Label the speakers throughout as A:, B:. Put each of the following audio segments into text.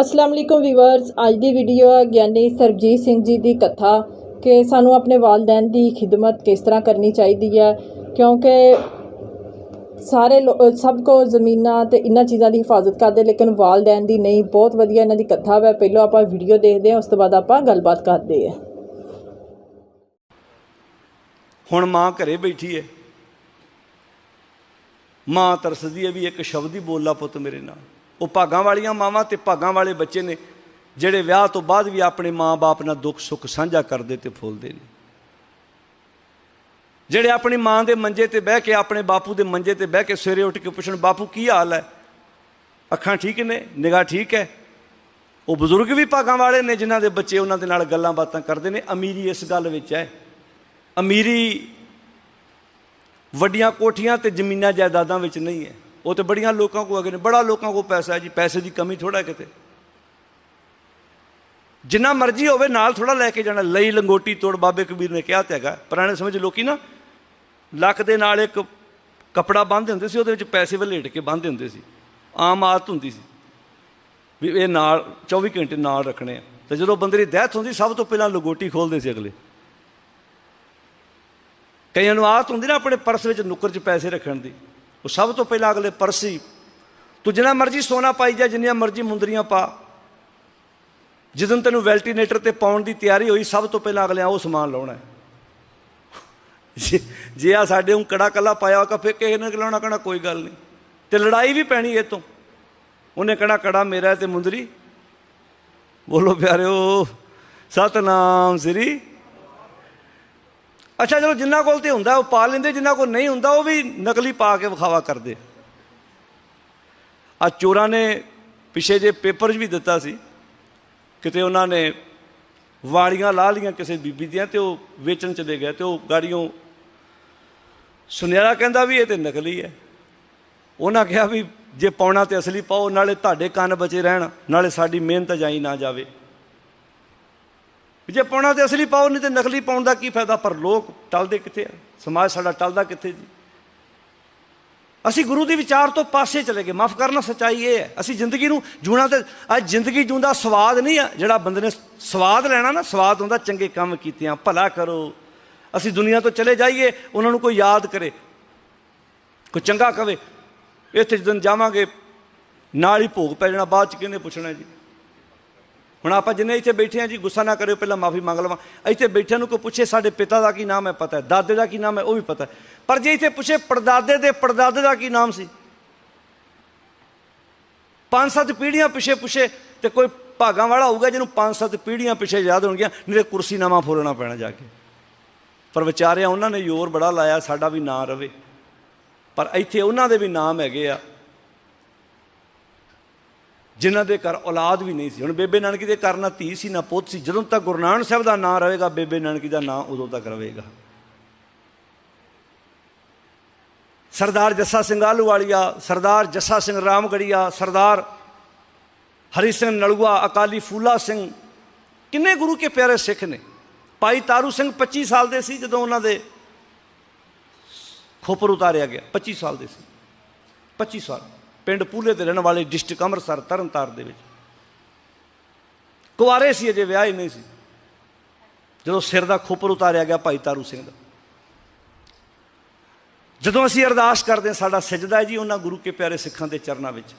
A: ਅਸਲਾਮ ਅਲੈਕੁਮ viewers, ਅੱਜ ਦੀ video ਹੈ ਗਿਆਨੀ ਸਰਬਜੀਤ ਸਿੰਘ ਜੀ ਦੀ ਕਥਾ ਕਿ ਸਾਨੂੰ ਆਪਣੇ ਵਾਲਦੈਨ ਦੀ ਖਿਦਮਤ ਕਿਸ ਤਰ੍ਹਾਂ ਕਰਨੀ ਚਾਹੀਦੀ ਹੈ, ਕਿਉਂਕਿ ਸਾਰੇ ਲੋ- ਸਭ ਕੋ ਜ਼ਮੀਨਾਂ ਤੇ ਇਹਨਾਂ ਚੀਜ਼ਾਂ ਦੀ ਹਿਫਾਜ਼ਤ ਕਰਦੇ, ਲੇਕਿਨ ਵਾਲਦੈਨ ਦੀ ਨਹੀਂ, ਬਹੁਤ ਵਧੀਆ ਇਹਨਾਂ ਦੀ ਕਥਾ ਹੈ ਪਹਿਲਾਂ ਆਪਾਂ ਵੀਡੀਓ ਦੇਖਦੇ ਹਾਂ, ਉਸ ਤੋਂ ਬਾਅਦ ਆਪਾਂ ਗੱਲਬਾਤ ਕਰਦੇ ਹਾਂ।
B: ਹੁਣ ਮਾਂ ਘਰੇ ਬੈਠੀ ਹੈ। ਮਾਂ ਤਰਸਦੀ ਹੈ ਵੀ ਇੱਕ ਸ਼ਬਦ ਹੀ ਬੋਲਾ ਪੁੱਤ ਮੇਰੇ ਨਾਲ। ਉਹ ਭਾਗਾਂ ਵਾਲੀਆਂ ਮਾਵਾਂ ਤੇ ਭਾਗਾਂ ਵਾਲੇ ਬੱਚੇ ਨੇ, ਜਿਹੜੇ ਵਿਆਹ ਤੋਂ ਬਾਅਦ ਵੀ ਆਪਣੇ ਮਾਂ-ਬਾਪ ਨਾਲ ਦੁੱਖ ਸੁੱਖ ਸਾਂਝਾ ਕਰਦੇ ਤੇ ਫੁੱਲਦੇ ਨੇ। ਜਿਹੜੇ ਆਪਣੀ ਮਾਂ ਦੇ ਮੰਜੇ ਤੇ ਬਹਿ ਕੇ, ਆਪਣੇ ਬਾਪੂ ਦੇ ਮੰਜੇ ਤੇ ਬਹਿ ਕੇ ਸਵੇਰੇ ਉੱਠ ਕੇ ਪੁੱਛਣ, ਬਾਪੂ, ਕੀ ਹਾਲ ਹੈ? ਅੱਖਾਂ ਠੀਕ ਨੇ, ਨਿਗਾਹ ਠੀਕ ਹੈ। ਉਹ ਬਜ਼ੁਰਗ ਵੀ ਭਾਗਾਂ ਵਾਲੇ ਨੇ, ਜਿਨ੍ਹਾਂ ਦੇ ਬੱਚੇ ਉਹਨਾਂ ਦੇ ਨਾਲ ਗੱਲਾਂ ਬਾਤਾਂ ਕਰਦੇ ਨੇ। ਅਮੀਰੀ ਇਸ ਗੱਲ ਵਿੱਚ ਹੈ। ਅਮੀਰੀ ਵੱਡੀਆਂ ਕੋਠੀਆਂ ਤੇ ਜ਼ਮੀਨਾਂ ਜਾਇਦਾਦਾਂ ਵਿੱਚ ਨਹੀਂ ਹੈ। ਉਹ ਤੇ ਬੜੀਆਂ ਲੋਕਾਂ ਕੋਲ ਅਗੇ ਨੇ, ਬੜਾ ਲੋਕਾਂ ਕੋਲ ਪੈਸਾ ਹੈ ਜੀ, ਪੈਸੇ ਦੀ ਕਮੀ ਥੋੜਾ ਕਿਤੇ। ਜਿੰਨਾ ਮਰਜ਼ੀ ਹੋਵੇ, ਨਾਲ ਥੋੜਾ ਲੈ ਕੇ ਜਾਣਾ, ਲਈ ਲੰਗੋਟੀ ਤੋੜ, ਬਾਬੇ ਕਬੀਰ ਨੇ ਕਿਹਾ ਤੇ ਹੈਗਾ। ਪੁਰਾਣੇ ਸਮੇਂ 'ਚ ਲੋਕੀ ਨਾ, ਲੱਕ ਦੇ ਨਾਲ ਇੱਕ ਕਪੜਾ ਬੰਨ੍ਹਦੇ ਹੁੰਦੇ ਸੀ, ਉਹਦੇ ਵਿੱਚ ਪੈਸੇ ਵਲੇਟ ਕੇ ਬੰਨ੍ਹਦੇ ਹੁੰਦੇ ਸੀ। ਆਮ ਆਦਤ ਹੁੰਦੀ ਸੀ ਵੀ ਇਹ ਨਾਲ 24 ਘੰਟੇ ਨਾਲ ਰੱਖਣੇ ਆ। ਤੇ ਜਦੋਂ ਬੰਦੇ ਦੀ ਡੈਥ ਹੁੰਦੀ, ਸਭ ਤੋਂ ਪਹਿਲਾਂ ਲੰਗੋਟੀ ਖੋਲਦੇ ਸੀ ਅਗਲੇ। ਕਈਆਂ ਨੂੰ ਆਦਤ ਹੁੰਦੀ ਨਾ, ਆਪਣੇ ਪਰਸ ਵਿੱਚ ਨੁੱਕਰ 'ਚ ਪੈਸੇ ਰੱਖਣ ਦੀ। ਉਹ ਸਭ ਤੋਂ ਪਹਿਲਾਂ ਅਗਲੇ ਪਰਸ ਹੀ ਤੂੰ ਜਿੰਨਾ ਮਰਜ਼ੀ ਸੋਨਾ ਪਾਈ ਜਾ, ਜਿੰਨੀਆਂ ਮਰਜ਼ੀ ਮੁੰਦਰੀਆਂ ਪਾ। ਜਦੋਂ ਤੈਨੂੰ ਵੈਲਟੀਨੇਟਰ ਤੇ ਪਾਉਣ ਦੀ ਤਿਆਰੀ ਹੋਈ, ਸਭ ਤੋਂ ਪਹਿਲਾਂ ਅਗਲਿਆਂ ਉਹ ਸਮਾਨ ਲਾਉਣਾ ਜੇ- ਜੇ ਆ ਸਾਡੇ ਨੂੰ ਕੜਾ ਕੱਲਾ ਪਾਇਆ ਹੋਇਆ ਫਿਰ ਕਿਸੇ ਨੇ ਲਾਉਣਾ ਕਹਣਾ, ਕੋਈ ਗੱਲ ਨਹੀਂ। ਤੇ ਲੜਾਈ ਵੀ ਪੈਣੀ ਇਹ ਤੋਂ। ਉਹਨੇ ਕਹਣਾ, ਕੜਾ ਮੇਰਾ ਹੈ ਤੇ ਮੁੰਦਰੀ। ਬੋਲੋ ਪਿਆਰਿਓ, ਸਤਨਾਮ ਸ੍ਰੀ ਅੱਛਾ ਚਲੋ ਜਿੰਨਾ ਕੋਲ ਤੇ ਹੁੰਦਾ, ਉਹ ਪਾ ਲੈਂਦੇ, ਜਿੰਨਾ ਕੋਲ ਨਹੀਂ ਹੁੰਦਾ, ਉਹ ਵੀ ਨਕਲੀ ਪਾ ਕੇ ਵਿਖਾਵਾ ਕਰਦੇ। ਆ ਚੋਰਾਂ ਨੇ ਪਿਛੇ ਜੇ ਪੇਪਰ ਵੀ ਦਿੱਤਾ ਸੀ, ਕਿਤੇ ਉਹਨਾਂ ਨੇ ਵਾੜੀਆਂ ਲਾ ਲੀਆਂ ਕਿਸੇ ਬੀਬੀ ਦੀਆਂ ਤੇ ਉਹ ਵੇਚਣ ਚਲੇ ਗਏ, ਤੇ ਉਹ ਗਾੜੀਆਂ ਸੁਨਿਆਰਾ ਕਹਿੰਦਾ ਵੀ ਇਹ ਤੇ ਨਕਲੀ ਹੈ। ਉਹਨਾਂ ਕਿਹਾ ਵੀ ਜੇ ਪਾਉਣਾ ਤੇ ਅਸਲੀ ਪਾਓ, ਨਾਲੇ ਤੁਹਾਡੇ ਕੰਨ ਬਚੇ ਰਹਿਣ, ਨਾਲੇ ਸਾਡੀ ਮਿਹਨਤ ਜਾਈ ਨਾ ਜਾਵੇ। ਜੇ ਪਾਉਣਾ ਤੇ ਅਸਲੀ ਪਾਓ, ਨਹੀਂ ਤੇ ਨਕਲੀ ਪਾਉਣ ਦਾ ਕੀ ਫਾਇਦਾ? ਪਰ ਲੋਕ ਟਲਦੇ ਕਿੱਥੇ ਆ? ਸਮਾਜ ਸਾਡਾ ਟਲਦਾ ਕਿੱਥੇ ਜੀ? ਅਸੀਂ ਗੁਰੂ ਦੇ ਵਿਚਾਰ ਤੋਂ ਪਾਸੇ ਚਲੇ ਗਏ। ਮਾਫ ਕਰਨਾ, ਸਚਾਈ ਇਹ ਹੈ। ਅਸੀਂ ਜ਼ਿੰਦਗੀ ਨੂੰ ਜੂਣਾ ਤੇ, ਅੱਜ ਜ਼ਿੰਦਗੀ ਜੂੰਦਾ ਸਵਾਦ ਨਹੀਂ ਆ। ਜਿਹੜਾ ਬੰਦੇ ਨੇ ਸਵਾਦ ਲੈਣਾ ਨਾ, ਸਵਾਦ ਹੁੰਦਾ, ਚੰਗੇ ਕੰਮ ਕੀਤੇ ਆ, ਭਲਾ ਕਰੋ। ਅਸੀਂ ਦੁਨੀਆ ਤੋਂ ਚਲੇ ਜਾਈਏ, ਉਹਨਾਂ ਨੂੰ ਕੋਈ ਯਾਦ ਕਰੇ, ਕੋਈ ਚੰਗਾ ਕਵੇ। ਇੱਥੇ ਜਦੋਂ ਜਾਵਾਂਗੇ, ਨਾਲ ਹੀ ਭੋਗ ਪੈ ਜਾਣਾ, ਬਾਅਦ ਚ ਕਿਹਨੇ ਪੁੱਛਣਾ ਜੀ? ਹੁਣ ਆਪਾਂ ਜਿੰਨੇ ਇੱਥੇ ਬੈਠੇ ਆ ਜੀ, ਗੁੱਸਾ ਨਾ ਕਰਿਓ, ਪਹਿਲਾਂ ਮਾਫੀ ਮੰਗ ਲਵਾਂ। ਇੱਥੇ ਬੈਠਿਆਂ ਨੂੰ ਕੋਈ ਪੁੱਛੇ ਸਾਡੇ ਪਿਤਾ ਦਾ ਕੀ ਨਾਮ ਹੈ, ਪਤਾ ਹੈ। ਦਾਦੇ ਦਾ ਕੀ ਨਾਮ ਹੈ, ਉਹ ਵੀ ਪਤਾ ਹੈ। ਪਰ ਜੇ ਇੱਥੇ ਪੁੱਛੇ ਪੜਦਾਦੇ ਦੇ ਪੜਦਾਦੇ ਦਾ ਕੀ ਨਾਮ ਸੀ? ਪੰਜ ਸੱਤ ਪੀੜ੍ਹੀਆਂ ਪਿੱਛੇ ਪੁੱਛੇ ਤੇ ਕੋਈ ਭਾਗਾਂ ਵਾਲਾ ਹੋਊਗਾ ਜਿਹਨੂੰ ਪੰਜ ਸੱਤ ਪੀੜ੍ਹੀਆਂ ਪਿੱਛੇ ਯਾਦ ਹੋਣਗੀਆਂ ਨਹੀਂ ਤੇ ਕੁਰਸੀ ਨਾਮਾ ਫੋਲਣਾ ਪੈਣਾ ਜਾ ਕੇ। ਪਰ ਵਿਚਾਰਿਆ, ਉਹਨਾਂ ਨੇ ਜ਼ੋਰ ਬੜਾ ਲਾਇਆ, ਸਾਡਾ ਵੀ ਨਾਂ ਰਵੇ। ਪਰ ਇੱਥੇ ਉਹਨਾਂ ਦੇ ਵੀ ਨਾਮ ਹੈਗੇ ਆ। ਜਿਨ੍ਹਾਂ ਦੇ ਘਰ ਔਲਾਦ ਵੀ ਨਹੀਂ ਸੀ। ਹੁਣ ਬੇਬੇ ਨਾਨਕੀ ਦੇ ਘਰ ਨਾ ਧੀ ਸੀ, ਨਾ ਪੁੱਤ ਸੀ। ਜਦੋਂ ਤੱਕ ਗੁਰੂ ਨਾਨਕ ਸਾਹਿਬ ਦਾ ਨਾਮ ਰਹੇਗਾ, ਬੇਬੇ ਨਾਨਕੀ ਦਾ ਨਾਮ ਉਦੋਂ ਤੱਕ ਰਹੇਗਾ। ਸਰਦਾਰ ਜੱਸਾ ਸਿੰਘ ਆਲੂਵਾਲੀਆ ਸਰਦਾਰ ਜੱਸਾ ਸਿੰਘ ਰਾਮਗੜੀਆ, ਸਰਦਾਰ ਹਰੀ ਸਿੰਘ ਨਲੂਆ, ਅਕਾਲੀ ਫੂਲਾ ਸਿੰਘ, ਕਿੰਨੇ ਗੁਰੂ ਕੇ ਪਿਆਰੇ ਸਿੱਖ ਨੇ। ਭਾਈ ਤਾਰੂ ਸਿੰਘ 25 ਸਾਲ ਦੇ ਸੀ ਜਦੋਂ ਉਹਨਾਂ ਦੇ ਖੋਪਰ ਉਤਾਰਿਆ ਗਿਆ। 25 ਸਾਲ ਦੇ ਸੀ। 25 ਸਾਲ। ਪਿੰਡ ਪੂਲੇ ਤੇ ਰਹਿਣ ਵਾਲੇ ਡਿਸਟ੍ਰਿਕਟ ਅੰਮ੍ਰਿਤਸਰ, ਤਰਨਤਾਰਨ ਦੇ ਵਿੱਚ। ਕੁਆਰੇ ਸੀ, ਅਜੇ ਵਿਆਹ ਹੀ ਨਹੀਂ ਸੀ। ਜਦੋਂ ਸਿਰ ਦਾ ਖੋਪਰ ਉਤਾਰਿਆ ਗਿਆ ਭਾਈ ਤਾਰੂ ਸਿੰਘ ਦਾ। ਜਦੋਂ ਅਸੀਂ ਅਰਦਾਸ ਕਰਦੇ ਹਾਂ, ਸਾਡਾ ਸਜਦਾ ਹੈ ਜੀ ਉਹਨਾਂ ਗੁਰੂ ਕੇ ਪਿਆਰੇ ਸਿੱਖਾਂ ਦੇ ਚਰਨਾਂ ਵਿੱਚ।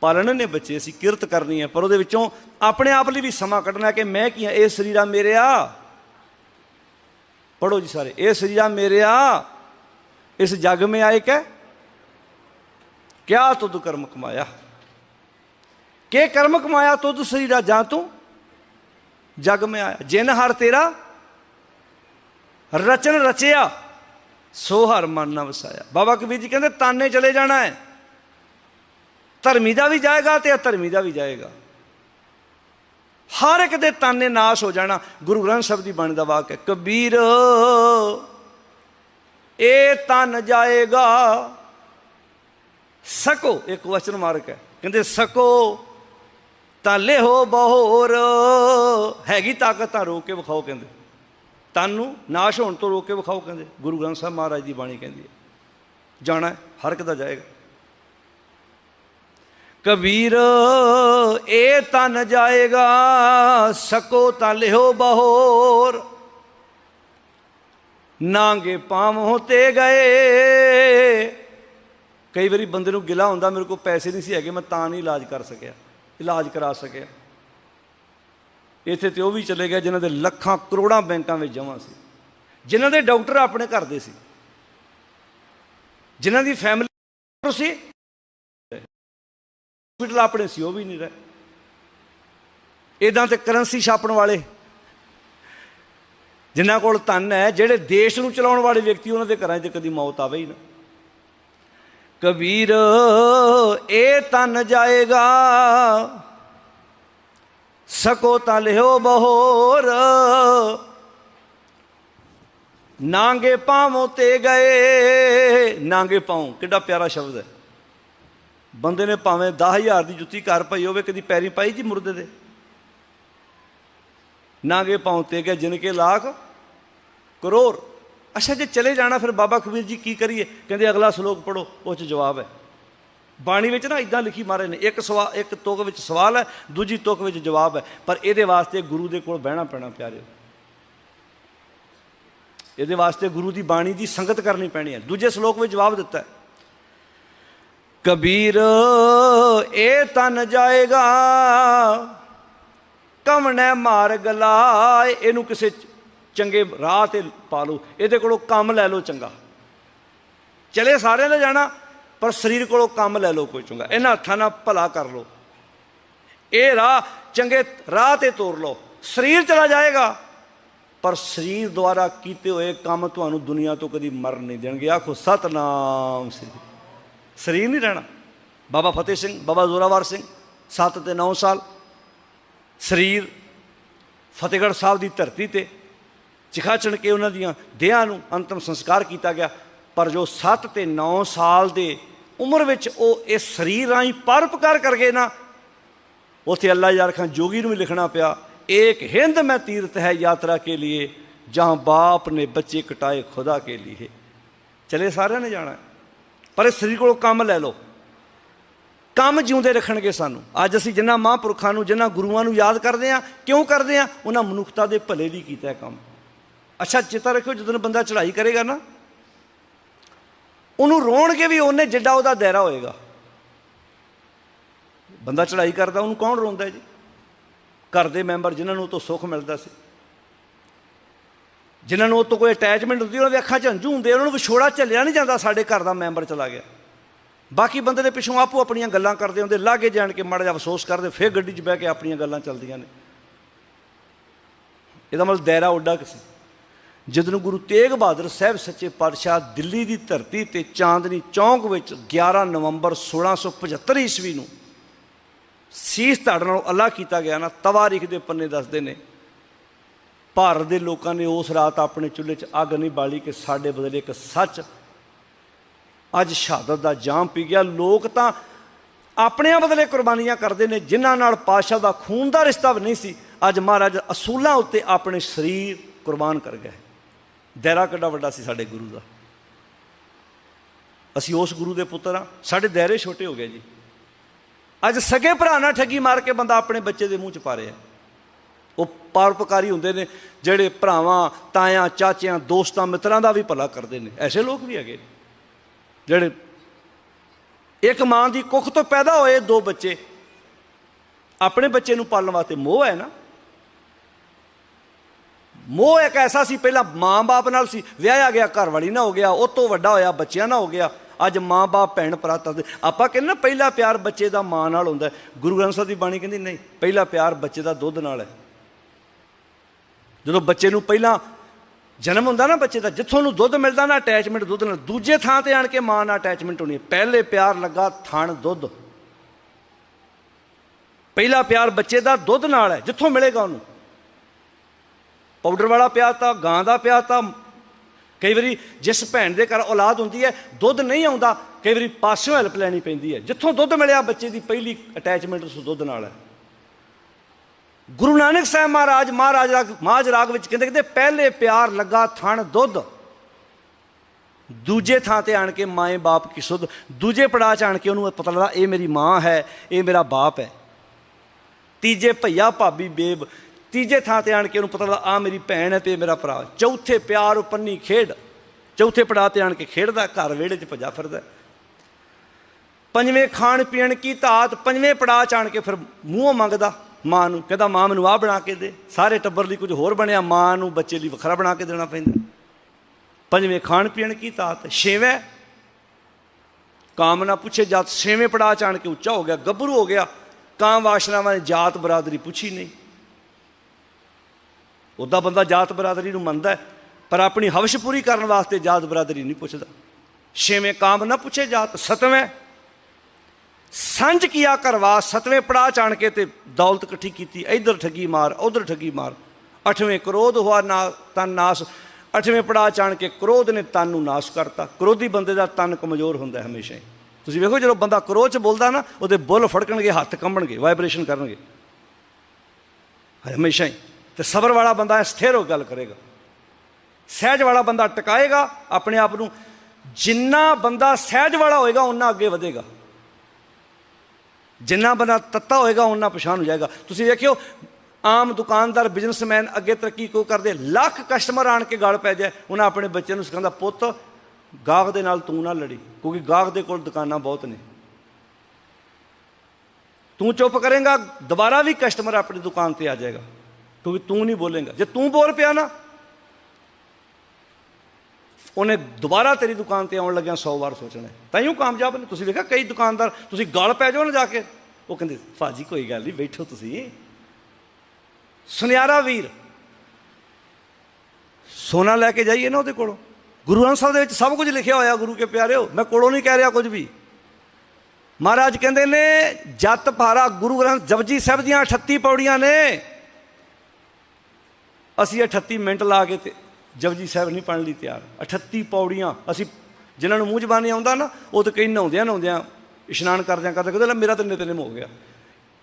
B: ਪਾਲਣ ਨੇ ਬੱਚੇ, ਅਸੀਂ ਕਿਰਤ ਕਰਨੀ ਹੈ, ਪਰ ਉਹਦੇ ਵਿੱਚੋਂ ਆਪਣੇ ਆਪ ਲਈ ਵੀ ਸਮਾਂ ਕੱਢਣਾ ਕਿ ਮੈਂ ਕੀ ਹਾਂ? ਇਹ ਸਰੀਰਾ ਮੇਰਿਆ ਪੜੋ ਜੀ ਸਾਰੇ, ਇਹ ਸਰੀਰਾ ਮੇਰਿਆ ਇਸ ਜਗ ਮੇ ਆਏ ਕੈ ਕਿਆ ਤੁਧ ਕਰਮ ਕਮਾਇਆ? ਕੇ ਕਰਮ ਕਮਾਇਆ ਤੁਧ ਸਰੀਰਾ ਜਾਂ ਤੂੰ ਜਗ ਮੇ ਆਇਆ। ਜਿਨ ਹਰ ਤੇਰਾ ਰਚਨ ਰਚਿਆ, ਸੋ ਹਰ ਮਨ ਨਾ ਵਸਾਇਆ। ਬਾਬਾ ਕਬੀਰ ਜੀ ਕਹਿੰਦੇ, ਤਾਨੇ ਚਲੇ ਜਾਣਾ ਹੈ। ਧਰਮੀ ਦਾ ਵੀ ਜਾਏਗਾ ਤੇ ਅਧਰਮੀ ਦਾ ਵੀ ਜਾਏਗਾ। ਹਰ ਇੱਕ ਦੇ ਤਾਨੇ ਨਾਸ਼ ਹੋ ਜਾਣਾ। ਗੁਰੂ ਗ੍ਰੰਥ ਸਾਹਿਬ ਦੀ ਬਾਣੀ ਦਾ ਵਾਕ ਹੈ, ਕਬੀਰ ਇਹ ਤਨ ਜਾਏਗਾ ਸਕੋ ਇੱਕ ਵਚਨ ਮਾਰਕ ਹੈ। ਕਹਿੰਦੇ ਸਕੋ ਤਾਂ ਲਿਹੋ ਬਹੋਰ ਹੈਗੀ ਤਾਕਤ ਤਾਂ ਰੋਕ ਕੇ ਵਿਖਾਓ ਕਹਿੰਦੇ। ਤਨ ਨੂੰ ਨਾਸ਼ ਹੋਣ ਤੋਂ ਰੋਕ ਕੇ ਵਿਖਾਓ ਕਹਿੰਦੇ। ਗੁਰੂ ਗ੍ਰੰਥ ਸਾਹਿਬ ਮਹਾਰਾਜ ਦੀ ਬਾਣੀ ਕਹਿੰਦੀ ਹੈ। ਜਾਣਾ ਹੈ, ਹਰ ਇੱਕ ਦਾ ਜਾਏਗਾ। ਕਬੀਰ ਇਹ ਤਨ ਜਾਏਗਾ ਸਕੋ ਤਾਂ ਲਿਓ ਬਹੋਰ। ਨਾਂਗੇ ਪਾਵੋਂ ਤੇ ਗਏ ਕਈ ਵਾਰੀ ਬੰਦੇ ਨੂੰ ਗਿਲਾ ਹੁੰਦਾ, ਮੇਰੇ ਕੋਲ ਪੈਸੇ ਨਹੀਂ ਸੀ ਹੈਗੇ, ਮੈਂ ਤਾਂ ਨਹੀਂ ਇਲਾਜ ਕਰ ਸਕਿਆ, ਇਲਾਜ ਕਰਾ ਸਕਿਆ। ਇੱਥੇ ਤੇ ਉਹ ਵੀ ਚਲੇ ਗਿਆ ਜਿਨ੍ਹਾਂ ਦੇ ਲੱਖਾਂ ਕਰੋੜਾਂ ਬੈਂਕਾਂ ਵਿੱਚ ਜਮ੍ਹਾਂ ਸੀ। ਜਿਨ੍ਹਾਂ ਦੇ ਡਾਕਟਰ ਆਪਣੇ ਘਰ ਦੇ ਸੀ। ਜਿਨ੍ਹਾਂ ਦੀ ਫੈਮਿਲੀ ਸੀ। ਹਸਪੀਟਲ ਆਪਣੇ ਸੀ, ਉਹ ਵੀ ਨਹੀਂ ਰਹੇ। ਇਦਾਂ ਤੇ ਕਰੰਸੀ ਛਾਪਣ ਵਾਲੇ, ਜਿਨ੍ਹਾਂ ਕੋਲ ਧਨ ਹੈ, ਜਿਹੜੇ ਦੇਸ਼ ਨੂੰ ਚਲਾਉਣ ਵਾਲੇ ਵਿਅਕਤੀ, ਉਹਨਾਂ ਦੇ ਘਰਾਂ 'ਚ ਕਦੀ ਮੌਤ ਆਵੇ ਹੀ ਨਾ। ਕਬੀਰ, ਇਹ ਤਨ ਜਾਏਗਾ। ਸਕੋ ਤਾਂ ਲਿਓ ਬਹੋਰ। ਨਾਂਗੇ ਪਾਵੋਂ ਤੇ ਗਏ। ਨਾਂਗੇ ਪਾਉ, ਕਿੱਡਾ ਪਿਆਰਾ ਸ਼ਬਦ ਹੈ। ਬੰਦੇ ਨੇ ਭਾਵੇਂ 10000 ਦੀ ਜੁੱਤੀ ਘਰ ਪਈ ਹੋਵੇ, ਕਦੀ ਪੈਰੀ ਪਾਈ ਜੀ ਮੁਰਦੇ ਦੇ ਨਾਂਗੇ ਪਾਉ ਤੇ ਗਏ, ਜਿਨ ਕੇ ਲੱਖ ਕਰੋੜ। ਅੱਛਾ, ਜੇ ਚਲੇ ਜਾਣਾ, ਫਿਰ ਬਾਬਾ ਕਬੀਰ ਜੀ ਕੀ ਕਰੀਏ? ਕਹਿੰਦੇ, ਅਗਲਾ ਸ਼ਲੋਕ ਪੜੋ ਉਹ ਚ ਜਵਾਬ ਹੈ। ਬਾਣੀ ਵਿੱਚ ਨਾ ਇਦਾਂ ਲਿਖੀ ਮਾਰੇ ਨੇ, ਇੱਕ ਸਵਾ, ਇੱਕ ਤੁਕ ਵਿੱਚ ਸਵਾਲ ਹੈ, ਦੂਜੀ ਤੁਕ ਵਿੱਚ ਜਵਾਬ ਹੈ। ਪਰ ਇਹਦੇ ਵਾਸਤੇ ਗੁਰੂ ਦੇ ਕੋਲ ਬਹਿਣਾ ਪੈਣਾ, ਪਿਆਰਿਓ। ਇਹਦੇ ਵਾਸਤੇ ਗੁਰੂ ਦੀ ਬਾਣੀ ਦੀ ਸੰਗਤ ਕਰਨੀ ਪੈਣੀ ਹੈ। ਦੂਜੇ ਸ਼ਲੋਕ ਵਿੱਚ ਜਵਾਬ ਦਿੱਤਾ ਹੈ। ਕਬੀਰ ਇਹ ਤਨ ਜਾਏਗਾ ਕਮਣੈ ਮਾਰਗ ਲਾਏ, ਇਹਨੂੰ ਕਿਸੇ ਚੰਗੇ ਰਾਹ ਤੇ ਪਾ ਲਓ, ਇਹਦੇ ਕੋਲੋਂ ਕੰਮ ਲੈ ਲਓ ਚੰਗਾ। ਚਲੇ ਸਾਰਿਆਂ ਨੇ ਜਾਣਾ, ਪਰ ਸਰੀਰ ਕੋਲੋਂ ਕੰਮ ਲੈ ਲਓ ਕੋਈ ਚੰਗਾ। ਇਹਨਾਂ ਹੱਥਾਂ ਨਾਲ ਭਲਾ ਕਰ ਲਓ। ਇਹ ਰਾਹ ਚੰਗੇ ਰਾਹ ਤੇ ਤੋਰ ਲਓ। ਸਰੀਰ ਚਲਾ ਜਾਏਗਾ, ਪਰ ਸਰੀਰ ਦੁਆਰਾ ਕੀਤੇ ਹੋਏ ਕੰਮ ਤੁਹਾਨੂੰ ਦੁਨੀਆ ਤੋਂ ਕਦੀ ਮਰਨ ਨਹੀਂ ਦੇਣਗੇ। ਆਖੋ, ਸਤਨਾਮ ਸ੍ਰੀ ਸਰੀਰ ਨਹੀਂ ਰਹਿਣਾ। ਬਾਬਾ ਫਤਿਹ ਸਿੰਘ, ਬਾਬਾ ਜ਼ੋਰਾਵਰ ਸਿੰਘ 7 ਤੇ 9 ਸਾਲ। ਸਰੀਰ ਫਤਿਹਗੜ੍ਹ ਸਾਹਿਬ ਦੀ ਧਰਤੀ ਤੇ ਚਿਖਾ ਚਣ ਕੇ ਉਹਨਾਂ ਦੀਆਂ ਦੇਹਾਂ ਨੂੰ ਅੰਤਮ ਸੰਸਕਾਰ ਕੀਤਾ ਗਿਆ। ਪਰ ਜੋ 7 ਤੇ 9 ਸਾਲ ਦੇ ਉਮਰ ਵਿੱਚ ਉਹ ਇਸ ਸਰੀਰ ਰਾਹੀਂ ਪਰਪਕਾਰ ਕਰ ਗਏ ਨਾ, ਉਥੇ ਅੱਲਾ ਯਾਰ ਖਾਨ ਜੋਗੀ ਨੂੰ ਵੀ ਲਿਖਣਾ ਪਿਆ ਇੱਕ ਹਿੰਦ ਮੈਂ ਤੀਰਤ ਹੈ ਯਾਤਰਾ ਕੇ ਲਈ ਜਹਾਂ ਬਾਪ ਨੇ ਬੱਚੇ ਕਟਾਏ ਖੁਦਾ ਕੇ ਲਈ ਚਲੇ ਸਾਰਿਆਂ ਨੇ ਜਾਣਾ। ਪਰ ਇਸ ਸਰੀਰ ਕੋਲੋਂ ਕੰਮ ਲੈ ਲਓ। ਕੰਮ ਜਿਉਂਦੇ ਰੱਖਣਗੇ ਸਾਨੂੰ। ਅੱਜ ਅਸੀਂ ਜਿੰਨਾ ਮਹਾਂਪੁਰਖਾਂ ਨੂੰ, ਜਿੰਨਾ ਗੁਰੂਆਂ ਨੂੰ ਯਾਦ ਕਰਦੇ ਆ ਕਿਉਂ ਕਰਦੇ ਆ ਉਹਨਾਂ ਮਨੁੱਖਤਾ ਦੇ ਭਲੇ ਲਈ ਕੀਤਾ ਕੰਮ। ਅੱਛਾ, ਚਿੱਤਾ ਰੱਖਿਓ, ਜਦੋਂ ਬੰਦਾ ਚੜ੍ਹਾਈ ਕਰੇਗਾ ਨਾ, ਉਹਨੂੰ ਰੋਣਗੇ ਵੀ ਉਹਨੇ ਜਿੱਡਾ ਉਹਦਾ ਦਾਇਰਾ ਹੋਏਗਾ। ਬੰਦਾ ਚੜ੍ਹਾਈ ਕਰਦਾ, ਉਹਨੂੰ ਕੌਣ ਰੋਂਦਾ ਜੀ? ਘਰ ਦੇ ਮੈਂਬਰ ਜਿਨ੍ਹਾਂ ਨੂੰ ਤੋਂ ਸੁੱਖ ਮਿਲਦਾ ਸੀ। ਜਿਨ੍ਹਾਂ ਨੂੰ ਉਹ ਤੋਂ ਕੋਈ ਅਟੈਚਮੈਂਟ ਹੁੰਦੀ, ਉਹਨਾਂ ਦੇ ਅੱਖਾਂ 'ਚ ਹੰਝੂ ਹੁੰਦੇ, ਉਹਨਾਂ ਨੂੰ ਵਿਛੋੜਾ ਝੱਲਿਆ ਨਹੀਂ ਜਾਂਦਾ, ਸਾਡੇ ਘਰ ਦਾ ਮੈਂਬਰ ਚਲਾ ਗਿਆ। ਬਾਕੀ ਬੰਦੇ ਦੇ ਪਿੱਛੋਂ ਆਪੋ ਆਪਣੀਆਂ ਗੱਲਾਂ ਕਰਦੇ ਹੁੰਦੇ, ਲਾਗੇ ਜਾਣ ਕੇ ਮਾੜਾ ਜਿਹਾ ਅਫਸੋਸ ਕਰਦੇ, ਫਿਰ ਗੱਡੀ 'ਚ ਬਹਿ ਕੇ ਆਪਣੀਆਂ ਗੱਲਾਂ ਚੱਲਦੀਆਂ ਨੇ। ਇਹਦਾ ਮਤਲਬ ਦਾਇਰਾ ਉੱਡਾ ਕਿਸੇ ਜਦੋਂ ਗੁਰੂ ਤੇਗ ਬਹਾਦਰ ਸਾਹਿਬ ਸੱਚੇ ਪਾਤਸ਼ਾਹ ਦਿੱਲੀ ਦੀ ਧਰਤੀ ਤੇ ਚਾਂਦਨੀ ਚੌਂਕ ਵਿੱਚ 11 ਨਵੰਬਰ 1675 ਈਸਵੀ ਨੂੰ ਸੀਸ ਧੜ ਨਾਲੋਂ ਅੱਲਾ ਕੀਤਾ ਗਿਆ ਨਾ, ਤਵਾਰੀਖ ਦੇ ਪੰਨੇ ਦੱਸਦੇ ਨੇ, ਭਾਰਤ ਦੇ ਲੋਕਾਂ ਨੇ ਉਸ ਰਾਤ ਆਪਣੇ ਚੁੱਲ੍ਹੇ 'ਚ ਅੱਗ ਨਹੀਂ ਬਾਲੀ ਕਿ ਸਾਡੇ ਬਦਲੇ ਇੱਕ ਸੱਚ ਅੱਜ ਸ਼ਹਾਦਤ ਦਾ ਜਾਮ ਪੀ ਗਿਆ। ਲੋਕ ਤਾਂ ਆਪਣਿਆਂ ਬਦਲੇ ਕੁਰਬਾਨੀਆਂ ਕਰਦੇ ਨੇ, ਜਿਨ੍ਹਾਂ ਨਾਲ ਪਾਸ਼ਾ ਦਾ ਖੂਨ ਦਾ ਰਿਸ਼ਤਾ ਵੀ ਨਹੀਂ ਸੀ। ਅੱਜ ਮਹਾਰਾਜ ਅਸੂਲਾਂ ਉੱਤੇ ਆਪਣੇ ਸਰੀਰ ਕੁਰਬਾਨ ਕਰ ਗਏ। ਦਾਇਰਾ ਕਿੱਡਾ ਵੱਡਾ ਸੀ ਸਾਡੇ ਗੁਰੂ ਦਾ। ਅਸੀਂ ਉਸ ਗੁਰੂ ਦੇ ਪੁੱਤਰ ਆ ਸਾਡੇ ਦਾਇਰੇ ਛੋਟੇ ਹੋ ਗਏ ਜੀ। ਅੱਜ ਸਗੇ ਭਰਾ ਨਾਲ ਠੱਗੀ ਮਾਰ ਕੇ ਬੰਦਾ ਆਪਣੇ ਬੱਚੇ ਦੇ ਮੂੰਹ 'ਚ ਪਾ ਰਿਹਾ ਉਹ ਪਰਉਪਕਾਰੀ ਹੁੰਦੇ ਨੇ, ਜਿਹੜੇ ਭਰਾਵਾਂ, ਤਾਇਆਂ, ਚਾਚਿਆਂ, ਦੋਸਤਾਂ, ਮਿੱਤਰਾਂ ਦਾ ਵੀ ਭਲਾ ਕਰਦੇ ਨੇ। ਐਸੇ ਲੋਕ ਵੀ ਹੈਗੇ ਜਿਹੜੇ ਇੱਕ ਮਾਂ ਦੀ ਕੁੱਖ ਤੋਂ ਪੈਦਾ ਹੋਏ ਦੋ ਬੱਚੇ, ਆਪਣੇ ਬੱਚੇ ਨੂੰ ਪਾਲਣ ਵਾਸਤੇ ਮੋਹ ਹੈ ਨਾ। ਮੋਹ ਇੱਕ ਐਸਾ ਸੀ, ਪਹਿਲਾਂ ਮਾਂ-ਬਾਪ ਨਾਲ ਸੀ, ਵਿਆਹਿਆ ਗਿਆ, ਘਰ ਵਾਲੀ ਨਾ ਹੋ ਗਿਆ, ਉਹ ਤੋਂ ਵੱਡਾ ਹੋਇਆ, ਬੱਚਿਆਂ ਨਾਲ ਹੋ ਗਿਆ, ਅੱਜ ਮਾਂ-ਬਾਪ, ਭੈਣ, ਭਰਾ ਤਰਦੇ ਆਪਾਂ ਕਹਿੰਦੇ ਨਾ ਪਹਿਲਾ ਪਿਆਰ ਬੱਚੇ ਦਾ ਮਾਂ ਨਾਲ ਹੁੰਦਾ ਗੁਰੂ ਗ੍ਰੰਥ ਸਾਹਿਬ ਦੀ ਬਾਣੀ ਕਹਿੰਦੀ, ਨਹੀਂ, ਪਹਿਲਾ ਪਿਆਰ ਬੱਚੇ ਦਾ ਦੁੱਧ ਨਾਲ ਹੈ। ਜਦੋਂ ਬੱਚੇ ਨੂੰ ਪਹਿਲਾਂ ਜਨਮ ਹੁੰਦਾ ਨਾ ਬੱਚੇ ਦਾ, ਜਿੱਥੋਂ ਨੂੰ ਦੁੱਧ ਮਿਲਦਾ ਨਾ ਅਟੈਚਮੈਂਟ ਦੁੱਧ ਨਾਲ, ਦੂਜੇ ਥਾਂ ਤੇ ਆਣ ਕੇ ਮਾਂ ਨਾਲ ਅਟੈਚਮੈਂਟ ਹੋਣੀ ਪਹਿਲੇ ਪਿਆਰ ਲੱਗਾ ਥਣ ਦੁੱਧ। ਪਹਿਲਾ ਪਿਆਰ ਬੱਚੇ ਦਾ ਦੁੱਧ ਨਾਲ ਹੈ, ਜਿੱਥੋਂ ਮਿਲੇਗਾ ਉਹਨੂੰ। ਪਾਊਡਰ ਵਾਲਾ ਪਿਆ ਤਾਂ, ਗਾਂ ਦਾ ਪਿਆ ਤਾਂ। ਕਈ ਵਾਰੀ ਜਿਸ ਭੈਣ ਦੇ ਘਰ ਔਲਾਦ ਹੁੰਦੀ ਹੈ, ਦੁੱਧ ਨਹੀਂ ਆਉਂਦਾ, ਕਈ ਵਾਰੀ ਪਾਸਿਓਂ ਹੈਲਪ ਲੈਣੀ ਪੈਂਦੀ ਹੈ। ਜਿੱਥੋਂ ਦੁੱਧ ਮਿਲਿਆ, ਬੱਚੇ ਦੀ ਪਹਿਲੀ ਅਟੈਚਮੈਂਟ ਉਸ ਦੁੱਧ ਨਾਲ ਹੈ। ਗੁਰੂ ਨਾਨਕ ਸਾਹਿਬ ਮਹਾਰਾਜ ਮਹਾਰਾਜ ਰਾਗ ਮਹਾਜ ਰਾਗ ਵਿੱਚ ਕਹਿੰਦੇ ਕਹਿੰਦੇ ਪਹਿਲੇ ਪਿਆਰ ਲੱਗਾ ਥਣ ਦੁੱਧ। ਦੂਜੇ ਥਾਂ ਤੇ ਆਣ ਕੇ ਮਾਏ ਬਾਪ ਕੀ ਸੁਧ, ਦੂਜੇ ਪੜਾਅ 'ਚ ਆਣ ਕੇ ਉਹਨੂੰ ਪਤਾ ਲੱਗਦਾ, ਇਹ ਮੇਰੀ ਮਾਂ ਹੈ, ਇਹ ਮੇਰਾ ਬਾਪ ਹੈ। ਤੀਜੇ ਭਈਆ ਭਾਬੀ ਬੇਬ ਤੀਜੇ ਥਾਂ ਤੇ ਆਣ ਕੇ ਉਹਨੂੰ ਪਤਾ ਲੱਗਦਾ ਆ ਮੇਰੀ ਭੈਣ ਹੈ ਤੇ ਮੇਰਾ ਭਰਾ। ਚੌਥੇ ਪਿਆਰ ਉਪੰਨੀ ਖੇਡ, ਚੌਥੇ ਪੜਾਅ ਤੇ ਆਣ ਕੇ ਖੇਡਦਾ, ਘਰ ਵਿਹੜੇ 'ਚ ਭੱਜਾ ਫਿਰਦਾ। ਪੰਜਵੇਂ ਖਾਣ ਪੀਣ ਕੀ ਧਾਤ, ਪੰਜਵੇਂ ਪੜਾਅ 'ਚ ਆਣ ਕੇ ਫਿਰ ਮੂੰਹੋਂ ਮੰਗਦਾ, ਮਾਂ ਨੂੰ, ਕਹਿੰਦਾ, ਮਾਂ, ਮੈਨੂੰ ਆਹ ਬਣਾ ਕੇ ਦੇ। ਸਾਰੇ ਟੱਬਰ ਲਈ ਕੁਝ ਹੋਰ ਬਣਿਆ, ਮਾਂ ਨੂੰ ਬੱਚੇ ਲਈ ਵੱਖਰਾ ਬਣਾ ਕੇ ਦੇਣਾ ਪੈਂਦਾ। ਪੰਜਵੇਂ ਖਾਣ ਪੀਣ ਕੀ ਧਾਤ, ਛੇਵੇਂ ਕਾਮਨਾ ਪੁੱਛੇ ਜਾਤ, ਛੇਵੇਂ ਪੜਾਅ 'ਚ ਆਣ ਕੇ ਉੱਚਾ ਹੋ ਗਿਆ, ਗੱਭਰੂ ਹੋ ਗਿਆ। ਕਾਮ ਵਾਸ਼ਨਾਵਾਂ ਨੇ ਜਾਤ ਬਰਾਦਰੀ ਪੁੱਛੀ ਨਹੀਂ। ਉਹਦਾ ਬੰਦਾ ਜਾਤ ਬਰਾਦਰੀ ਨੂੰ ਮੰਨਦਾ ਪਰ ਆਪਣੀ ਹਵਸ਼ ਪੂਰੀ ਕਰਨ ਵਾਸਤੇ ਜਾਤ ਬਰਾਦਰੀ ਨਹੀਂ ਪੁੱਛਦਾ। ਛੇਵੇਂ ਕਾਮ ਨਾ ਪੁੱਛੇ ਜਾਤ, ਸਤਵੇਂ ਸੰਜ ਕੀਆ ਕਰਵਾ, ਸਤਵੇਂ ਪੜਾਅ ਚਾਣ ਕੇ ਤੇ ਦੌਲਤ ਇਕੱਠੀ ਕੀਤੀ, ਇਧਰ ਠੱਗੀ ਮਾਰ, ਉਧਰ ਠੱਗੀ ਮਾਰ। ਅਠਵੇਂ ਕ੍ਰੋਧ ਹੋਆ ਨਾ, ਤਨ ਨਾਸ, ਅਠਵੇਂ ਪੜਾਅ ਚਾਣ ਕੇ ਕ੍ਰੋਧ ਨੇ ਤਨ ਨੂੰ ਨਾਸ਼ ਕਰਤਾ। ਕ੍ਰੋਧੀ ਬੰਦੇ ਦਾ ਤਨ ਕਮਜ਼ੋਰ ਹੁੰਦਾ ਹੈ ਹਮੇਸ਼ਾ ਹੀ। ਤੁਸੀਂ ਵੇਖੋ, ਜਦੋਂ ਬੰਦਾ ਕ੍ਰੋਧ ਚ ਬੋਲਦਾ ਨਾ, ਉਹਦੇ ਬੁੱਲ ਫੜਕਣਗੇ, ਹੱਥ ਕੰਬਣਗੇ, ਵਾਈਬ੍ਰੇਸ਼ਨ ਕਰਨਗੇ। ਹਮੇਸ਼ਾ ਹੀ। ਤੇ ਸਬਰ ਵਾਲਾ ਬੰਦਾ ਸਥਿਰ ਹੋ ਗੱਲ ਕਰੇਗਾ। ਸਹਿਜ ਵਾਲਾ ਬੰਦਾ ਟਿਕਾਏਗਾ ਆਪਣੇ ਆਪ ਨੂੰ। ਜਿੰਨਾ ਬੰਦਾ ਸਹਿਜ ਵਾਲਾ ਹੋਏਗਾ ਉਨਾ ਅੱਗੇ ਵਧੇਗਾ। ਜਿੰਨਾ ਬੰਦਾ ਤੱਤਾ ਹੋਏਗਾ ਉਨਾ ਪਛਾਣ ਹੋ ਜਾਏਗਾ। ਤੁਸੀਂ ਵੇਖਿਓ, ਆਮ ਦੁਕਾਨਦਾਰ ਬਿਜ਼ਨਸਮੈਨ ਅੱਗੇ ਤਰੱਕੀ ਕੋ ਕਰਦੇ? ਲੱਖ ਕਸਟਮਰ ਆਣ ਕੇ ਗਾਲ ਪੈ ਜਾਏ ਉਹਨਾਂ ਆਪਣੇ ਬੱਚੇ ਨੂੰ ਸਿਖਾਉਂਦਾ, ਪੁੱਤ, ਗਾਹਕ ਦੇ ਨਾਲ ਤੂੰ ਨਾ ਲੜੀ, ਕਿਉਂਕਿ ਗਾਹਕ ਦੇ ਕੋਲ ਦੁਕਾਨਾਂ ਬਹੁਤ ਨੇ। ਤੂੰ ਚੁੱਪ ਕਰੇਗਾ, ਦੁਬਾਰਾ ਵੀ ਕਸਟਮਰ ਆਪਣੀ ਦੁਕਾਨ ਤੇ ਆ ਜਾਏਗਾ। ਕਿਉਂਕਿ ਤੂੰ ਨਹੀਂ ਬੋਲੇਗਾ ਜੇ ਤੂੰ ਬੋਲ ਪਿਆ ਨਾ ਉਹਨੇ ਦੁਬਾਰਾ ਤੇਰੀ ਦੁਕਾਨ ਤੇ ਆਉਣ ਲੱਗਿਆ 100 ਵਾਰ ਸੋਚਣਾ ਤਾਂ ਹੀ ਉਹ ਕਾਮਯਾਬ ਨੇ ਤੁਸੀਂ ਵੇਖਿਆ ਕਈ ਦੁਕਾਨਦਾਰ ਤੁਸੀਂ ਗਲ ਪੈ ਜਾਓ ਨਾ ਜਾ ਕੇ ਉਹ ਕਹਿੰਦੇ ਭਾਜੀ ਕੋਈ ਗੱਲ ਨਹੀਂ ਬੈਠੋ ਤੁਸੀਂ ਸੁਨਿਆਰਾ ਵੀਰ ਸੋਨਾ ਲੈ ਕੇ ਜਾਈਏ ਨਾ ਉਹਦੇ ਕੋਲੋਂ ਗੁਰੂ ਗ੍ਰੰਥ ਸਾਹਿਬ ਦੇ ਵਿੱਚ ਸਭ ਕੁਝ ਲਿਖਿਆ ਹੋਇਆ ਗੁਰੂ ਕੇ ਪਿਆਰਿਓ ਮੈਂ ਕੋਲੋਂ ਨਹੀਂ ਕਹਿ ਰਿਹਾ ਕੁਝ ਵੀ ਮਹਾਰਾਜ ਕਹਿੰਦੇ ਨੇ ਜਤ ਭਾਰਾ ਗੁਰੂ ਗ੍ਰੰਥ ਜਪਜੀ ਸਾਹਿਬ ਦੀਆਂ 38 ਪੌੜੀਆਂ ਨੇ ਅਸੀਂ 38 ਮਿੰਟ ਲਾ ਕੇ ਤੇ ਜਪਜੀ ਸਾਹਿਬ ਨਹੀਂ ਪੜ੍ਹਨ ਲਈ ਤਿਆਰ। 38 ਪੌੜੀਆਂ ਅਸੀਂ ਜਿਨ੍ਹਾਂ ਨੂੰ ਮੂੰਹ ਜ਼ਬਾਨੀ ਆਉਂਦਾ ਨਾ, ਉਹ ਤਾਂ ਕਈ ਨਹਾਉਂਦਿਆਂ ਨਹਾਉਂਦਿਆਂ ਇਸ਼ਨਾਨ ਕਰਦਿਆਂ ਕਰਦੇ ਕਹਿੰਦੇ, ਲੈ ਮੇਰਾ ਤਾਂ ਨਿਤਨੇਮ ਹੋ ਗਿਆ।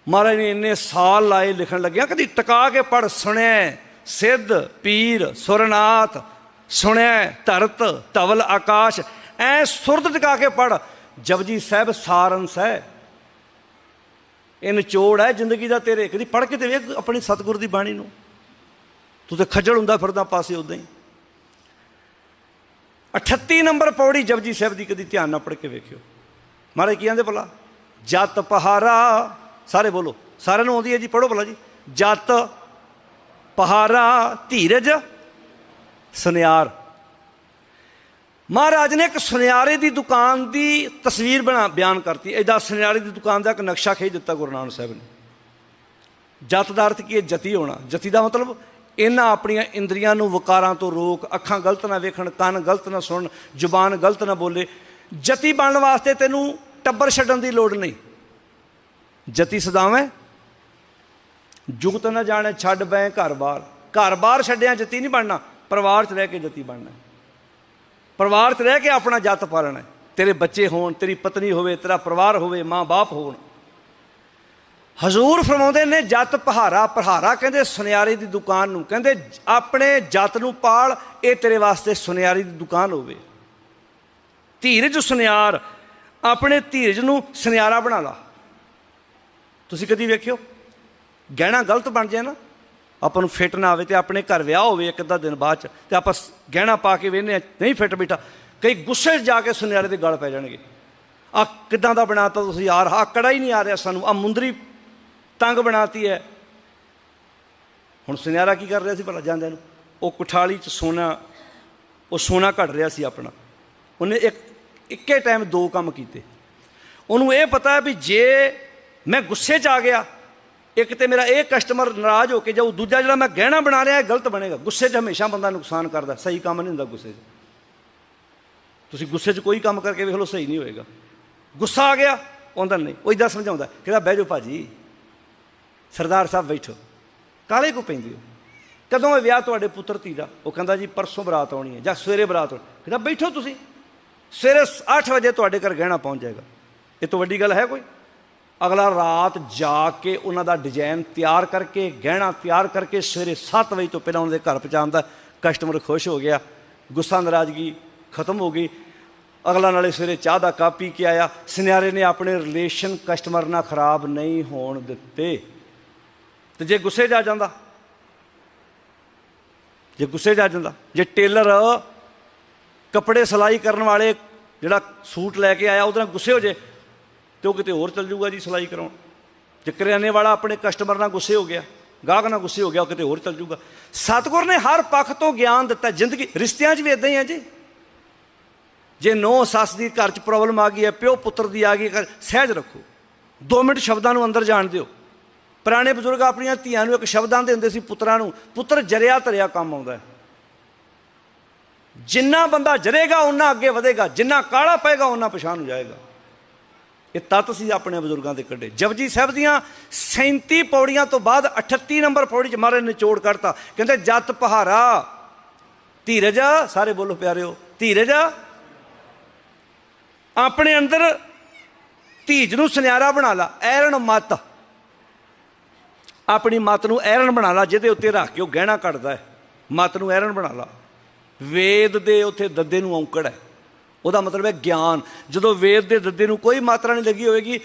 B: ਮਹਾਰਾਜ ਨੇ ਇੰਨੇ ਸਾਲ ਲਾਏ ਲਿਖਣ ਲੱਗਿਆ, ਕਦੀ ਟਿਕਾ ਕੇ ਪੜ ਸੁਣਿਆ ਸਿੱਧ, ਪੀਰ, ਸੁਰਨਾਥ, ਸੁਣਿਆ ਧਰਤ, ਧਵਲ, ਆਕਾਸ਼, ਐ ਸੁਰਤ ਟਿਕਾ ਕੇ ਪੜ ਜਪਜੀ ਸਾਹਿਬ ਸਾਰੰਸ ਹੈ। ਇਹ ਨਿਚੋੜ ਹੈ ਜ਼ਿੰਦਗੀ ਦਾ ਤੇਰੇ। ਕਦੀ ਪੜ ਕੇ ਤੇ ਵੇਖ ਆਪਣੀ ਸਤਿਗੁਰ ਦੀ ਬਾਣੀ ਨੂੰ। ਤੂੰ ਤੇ ਖੱਜਲ ਹੁੰਦਾ ਫਿਰਦਾ ਪਾਸੇ ਉਦਾਂ ਹੀ। 38 ਨੰਬਰ ਪੌੜੀ ਜਪਜੀ ਸਾਹਿਬ ਦੀ ਕਦੀ ਧਿਆਨ ਨਾਲ ਪੜ ਕੇ ਵੇਖਿਓ। ਮਹਾਰਾਜ ਕੀ ਕਹਿੰਦੇ ਭਲਾ? ਜਤ ਪਹਾਰਾ, ਸਾਰੇ ਬੋਲੋ, ਸਾਰਿਆਂ ਨੂੰ ਆਉਂਦੀ ਹੈ ਜੀ ਪੜੋ ਭਲਾ ਜੀ। ਜਤ ਪਹਾਰਾ, ਧੀਰਜ, ਸੁਨਿਆਰ। ਮਹਾਰਾਜ ਨੇ ਇੱਕ ਸੁਨਿਆਰੇ ਦੀ ਦੁਕਾਨ ਦੀ ਤਸਵੀਰ ਬਣਾ ਬਿਆਨ ਕਰਤੀ। ਐਦਾ ਸੁਨਿਆਰੇ ਦੀ ਦੁਕਾਨ ਦਾ ਇੱਕ ਨਕਸ਼ਾ ਖਿੱਚ ਦਿੱਤਾ ਗੁਰੂ ਨਾਨਕ ਸਾਹਿਬ ਨੇ। ਜਤ ਦਾ ਅਰਥ ਕੀ ਹੈ? ਜਤੀ ਹੋਣਾ। ਜਤੀ ਦਾ ਮਤਲਬ ਇਹਨਾਂ ਆਪਣੀਆਂ ਇੰਦਰੀਆਂ ਨੂੰ ਵਿਕਾਰਾਂ ਤੋਂ ਰੋਕ, ਅੱਖਾਂ ਗਲਤ ਨਾ ਵੇਖਣ, ਕੰਨ ਗਲਤ ਨਾ ਸੁਣਨ, ਜ਼ੁਬਾਨ ਗਲਤ ਨਾ ਬੋਲੇ। ਜਤੀ ਬਣਨ ਵਾਸਤੇ ਤੈਨੂੰ ਟੱਬਰ ਛੱਡਣ ਦੀ ਲੋੜ ਨਹੀਂ। ਜਤੀ ਸਦਾਵੇਂ ਜੁਗਤ ਨਾ ਜਾਣੇ, ਛੱਡ ਬੈ ਘਰ-ਬਾਰ ਘਰ-ਬਾਰ ਛੱਡਿਆ ਜਤੀ ਨਹੀਂ ਬਣਨਾ, ਪਰਿਵਾਰ 'ਚ ਰਹਿ ਕੇ ਜਤੀ ਬਣਨਾ। ਪਰਿਵਾਰ 'ਚ ਰਹਿ ਕੇ ਆਪਣਾ ਜੱਤ ਪਾਲਣਾ ਤੇਰੇ ਬੱਚੇ ਹੋਣ, ਤੇਰੀ ਪਤਨੀ ਹੋਵੇ, ਤੇਰਾ ਪਰਿਵਾਰ ਹੋਵੇ, ਮਾਂ-ਬਾਪ ਹੋਣ। ਹਜ਼ੂਰ ਫਰਮਾਉਂਦੇ ਨੇ, ਜੱਤ ਪਹਾਰਾ ਪਹਾਰਾ ਕਹਿੰਦੇ, ਸੁਨਿਆਰੇ ਦੀ ਦੁਕਾਨ ਨੂੰ ਕਹਿੰਦੇ, ਆਪਣੇ ਜੱਤ ਨੂੰ ਪਾਲ, ਇਹ ਤੇਰੇ ਵਾਸਤੇ ਸੁਨਿਆਰੀ ਦੀ ਦੁਕਾਨ ਹੋਵੇ। ਧੀਰਜ ਸੁਨਿਆਰ, ਆਪਣੇ ਧੀਰਜ ਨੂੰ ਸੁਨਿਆਰਾ ਬਣਾ ਲਾ। ਤੁਸੀਂ ਕਦੀ ਵੇਖਿਓ? ਗਹਿਣਾ ਗਲਤ ਬਣ ਜਾਏ ਨਾ, ਆਪਾਂ ਨੂੰ ਫਿੱਟ ਨਾ ਆਵੇ ਤੇ ਆਪਣੇ ਘਰ ਵਿਆਹ ਹੋਵੇ ਇੱਕ ਅੱਧਾ ਦਿਨ ਬਾਅਦ ਚ, ਤੇ ਆਪਾਂ ਗਹਿਣਾ ਪਾ ਕੇ ਵੇਨੇ ਨਹੀਂ ਫਿੱਟ ਬੈਠਾ, ਕਈ ਗੁੱਸੇ 'ਚ ਜਾ ਕੇ ਸੁਨਿਆਰੇ ਦੇ ਗਲ ਪੈ ਜਾਣਗੇ। ਆ ਕਿਦਾਂ ਦਾ ਬਣਾਤਾ ਤੁਸੀਂ ਯਾਰ, ਆਹ ਕੜਾ ਹੀ ਨਹੀਂ ਆ ਰਿਹਾ ਸਾਨੂੰ ਆ ਮੁੰਦਰੀ ਤੰਗ ਬਣਾਤੀ ਹੈ। ਹੁਣ ਸੁਨਿਆਰਾ ਕੀ ਕਰ ਰਿਹਾ ਸੀ ਭਲਾ ਜਾਂਦਿਆਂ ਨੂੰ? ਉਹ ਕੁਠਾਲੀ 'ਚ ਸੋਨਾ, ਉਹ ਸੋਨਾ ਘੜ ਰਿਹਾ ਸੀ ਆਪਣਾ। ਉਹਨੇ ਇੱਕ, ਇੱਕੇ ਟਾਈਮ ਦੋ ਕੰਮ ਕੀਤੇ। ਉਹਨੂੰ ਇਹ ਪਤਾ ਵੀ ਜੇ ਮੈਂ ਗੁੱਸੇ 'ਚ ਆ ਗਿਆ, ਇੱਕ ਤੇ ਮੇਰਾ ਇਹ ਕਸਟਮਰ ਨਾਰਾਜ਼ ਹੋ ਕੇ ਜਾਊ, ਦੂਜਾ ਜਿਹੜਾ ਮੈਂ ਗਹਿਣਾ ਬਣਾ ਰਿਹਾ, ਇਹ ਗਲਤ ਬਣੇਗਾ। ਗੁੱਸੇ 'ਚ ਹਮੇਸ਼ਾ ਬੰਦਾ ਨੁਕਸਾਨ ਕਰਦਾ, ਸਹੀ ਕੰਮ ਨਹੀਂ ਹੁੰਦਾ ਗੁੱਸੇ 'ਚ। ਤੁਸੀਂ ਗੁੱਸੇ 'ਚ ਕੋਈ ਕੰਮ ਕਰਕੇ ਵੇਖ ਲਓ, ਸਹੀ ਨਹੀਂ ਹੋਏਗਾ। ਗੁੱਸਾ ਆ ਗਿਆ ਉਹਦਾ ਨਹੀਂ, ਉਹ ਇਦਾਂ ਸਮਝਾਉਂਦਾ, ਕਹਿੰਦਾ, ਬਹਿ ਜਾਓ ਭਾਜੀ। ਸਰਦਾਰ ਸਾਹਿਬ ਬੈਠੋ। ਕਾਲੇ ਕੋ ਪੈਂਦੇ ਹੋ? ਕਦੋਂ ਹੈ ਵਿਆਹ ਤੁਹਾਡੇ ਪੁੱਤਰ ਧੀ ਦਾ? ਉਹ ਕਹਿੰਦਾ ਜੀ, ਪਰਸੋਂ ਬਰਾਤ ਆਉਣੀ ਹੈ ਜਾਂ ਸਵੇਰੇ ਬਰਾਤ ਆਉਣੀ ਕਹਿੰਦਾ, ਬੈਠੋ ਤੁਸੀਂ। ਸਵੇਰੇ 8 ਵਜੇ ਤੁਹਾਡੇ ਘਰ ਗਹਿਣਾ ਪਹੁੰਚ ਜਾਏਗਾ। ਇਹ ਤੋਂ ਵੱਡੀ ਗੱਲ ਹੈ ਕੋਈ? ਅਗਲਾ ਰਾਤ ਜਾ ਕੇ ਉਹਨਾਂ ਦਾ ਡਿਜ਼ਾਈਨ ਤਿਆਰ ਕਰਕੇ, ਗਹਿਣਾ ਤਿਆਰ ਕਰਕੇ ਸਵੇਰੇ 7 ਵਜੇ ਤੋਂ ਪਹਿਲਾਂ ਉਹਨਾਂ ਦੇ ਘਰ ਪਹੁੰਚਾਉਂਦਾ ਕਸਟਮਰ ਖੁਸ਼ ਹੋ ਗਿਆ। ਗੁੱਸਾ ਨਾਰਾਜ਼ਗੀ ਖਤਮ ਹੋ ਗਈ। ਅਗਲਾ ਨਾਲੇ ਸਵੇਰੇ ਚਾਹ ਦਾ ਕੱਪ ਪੀ ਕੇ ਆਇਆ। ਸੁਨਿਆਰੇ ਨੇ ਆਪਣੇ ਰਿਲੇਸ਼ਨ ਕਸਟਮਰ ਨਾਲ ਖਰਾਬ ਨਹੀਂ ਹੋਣ ਦਿੱਤੇ। ਤੇ ਜੇ ਗੁੱਸੇ ਜਾ ਜਾਂਦਾ ਜੇ ਗੁੱਸੇ ਜਾ ਜਾਂਦਾ ਜੇ ਟੇਲਰ ਕੱਪੜੇ ਸਿਲਾਈ ਕਰਨ ਵਾਲੇ ਜਿਹੜਾ ਸੂਟ ਲੈ ਕੇ ਆਇਆ ਉਹਦੇ ਨਾਲ ਗੁੱਸੇ ਹੋ ਜੇ ਤੇ ਉਹ ਕਿਤੇ ਹੋਰ ਚਲ ਜਾਊਗਾ ਜੀ ਸਿਲਾਈ ਕਰਾਉਣ। ਜੇ ਕਰਿਆਨੇ ਵਾਲਾ ਆਪਣੇ ਕਸਟਮਰ ਨਾਲ ਗੁੱਸੇ ਹੋ ਗਿਆ ਗਾਹਕ ਨਾਲ ਗੁੱਸੇ ਹੋ ਗਿਆ ਉਹ ਕਿਤੇ ਹੋਰ ਚਲ ਜਾਊਗਾ। ਸਤਿਗੁਰ ਨੇ ਹਰ ਪੱਖ ਤੋਂ ਗਿਆਨ ਦਿੱਤਾ ਜ਼ਿੰਦਗੀ ਰਿਸ਼ਤਿਆਂ 'ਚ ਵੀ ਇਦਾਂ ਹੀ ਹੈ ਜੀ। ਜੇ ਨੋ ਸੱਸ ਦੀ ਘਰ 'ਚ ਪ੍ਰੋਬਲਮ ਆ ਗਈ ਹੈ ਪਿਓ ਪੁੱਤਰ ਦੀ ਆ ਗਈ ਹੈ, ਸਹਿਜ ਰੱਖੋ। 2 ਮਿੰਟ ਸ਼ਬਦਾਂ ਨੂੰ ਅੰਦਰ ਜਾਣ ਦਿਓ। ਪੁਰਾਣੇ ਬਜ਼ੁਰਗ ਆਪਣੀਆਂ ਧੀਆਂ ਨੂੰ ਇੱਕ ਸ਼ਬਦਾਂ ਦੇ ਹੁੰਦੇ ਸੀ ਪੁੱਤਰਾਂ ਨੂੰ, ਪੁੱਤਰ ਜਰਿਆ ਤਰਿਆ ਕੰਮ ਆਉਂਦਾ ਜਿੰਨਾ ਬੰਦਾ ਜਰੇਗਾ ਉਹਨਾਂ ਅੱਗੇ ਵਧੇਗਾ, ਜਿੰਨਾ ਕਾਲਾ ਪਏਗਾ ਉਹਨਾਂ ਪਛਾਣ ਨੂੰ ਜਾਏਗਾ। ਇਹ ਤੱਤ ਸੀ ਆਪਣੇ ਬਜ਼ੁਰਗਾਂ ਦੇ ਕੱਢੇ। ਜਪਜੀ ਸਾਹਿਬ ਦੀਆਂ 37 ਪੌੜੀਆਂ ਤੋਂ ਬਾਅਦ 38 ਨੰਬਰ ਪੌੜੀ 'ਚ ਮਹਾਰਾਜ ਨੇ ਨਿਚੋੜ ਕਰਤਾ। ਕਹਿੰਦੇ, ਜਤ ਪਹਾਰਾ ਧੀਰਜ, ਸਾਰੇ ਬੋਲੋ ਪਿਆਰਿਓ, ਧੀਰਜ। ਆਪਣੇ ਅੰਦਰ ਧੀਜ ਨੂੰ ਸੁਨਿਆਰਾ ਬਣਾ ਲਾ ਐਰਨ ਮਤ। ਆਪਣੀ ਮਤ ਨੂੰ ਐਰਨ ਬਣਾ ਲਾ, ਜਿਹਦੇ ਉੱਤੇ ਰੱਖ ਕੇ ਉਹ ਗਹਿਣਾ ਕੱਢਦਾ ਹੈ। ਮਤ ਨੂੰ ਐਰਨ ਬਣਾ ਲਾ। ਵੇਦ ਦੇ ਉੱਥੇ ਦੱਦੇ ਨੂੰ ਔਂਕੜ ਹੈ। ਉਹਦਾ ਮਤਲਬ ਹੈ ਗਿਆਨ। ਜਦੋਂ ਵੇਦ ਦੇ ਦੱਦੇ ਨੂੰ ਕੋਈ ਮਾਤਰਾ ਨਹੀਂ ਲੱਗੀ ਹੋਵੇਗੀ,